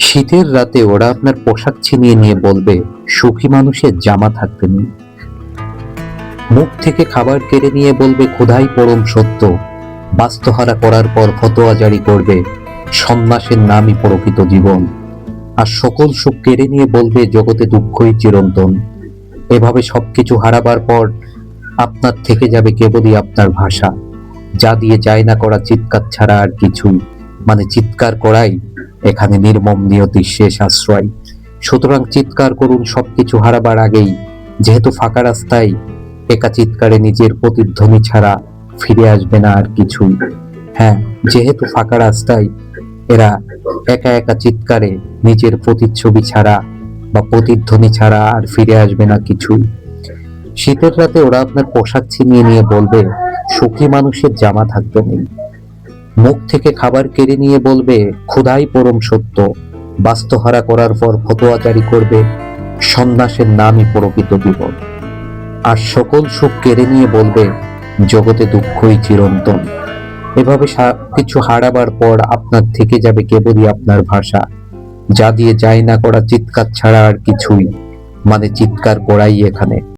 শীতের রাতে ওরা আপনার পোশাক ছিনিয়ে নিয়ে বলবে, সুখী মানুষের জামা থাকতে নেই। মুখ থেকে খাবার কেড়ে নিয়ে বলবে, ক্ষুধাই পরম সত্য। বাস্তুহারা করার পর ফতোয়া জারি করবে, সন্ন্যাসের নামই প্রকৃত জীবন। আর সকল সুখ কেড়ে নিয়ে বলবে, জগতে দুঃখই চিরন্তন। এভাবে সবকিছু হারাবার পর আপনার থেকে যাবে কেবলই আপনার ভাষা। যা দিয়ে যায় না করা চিৎকার ছাড়া আর কিছুই। মানে চিৎকার করাই এখানে নির্মম নিয়তির শেষ আশ্রয়। সুতরাং চিৎকার করুন সবকিছু হারাবার আগেই, যেহেতু ফাঁকা রাস্তায়, একা চিৎকারে নিজের প্রতিধ্বনি ছাড়া ফিরে আসবে না আর কিছুই। হ্যাঁ যেহেতু ফাঁকা রাস্তায়, এরা একা একা চিৎকারে নিজের প্রতিচ্ছবি ছাড়া বা প্রতিধ্বনি ছাড়া আর ফিরে আসবে না কিছুই। শীতের রাতে ওরা আপনার পোশাক ছিনিয়ে নিয়ে বলবে, সুখী মানুষের জামা থাকতে নেই। মুখ থেকে খাবার কেড়ে নিয়ে বলবে ক্ষুধাই পরম সত্য। বাস্তুহারা করার পর ফতোয়া জারি করবে। সন্ন্যাসের নামই প্রকৃত জীবন আর সকল সুখ কেড়ে নিয়ে বলবে, জগতে দুঃখই চিরন্তন। এভাবে কিছু হারাবার পর আপনার থেকে যাবে কেবলই আপনার ভাষা। যা দিয়ে যায় না করা চিৎকার ছাড়া আর কিছুই। মানে চিৎকার করাই এখানে।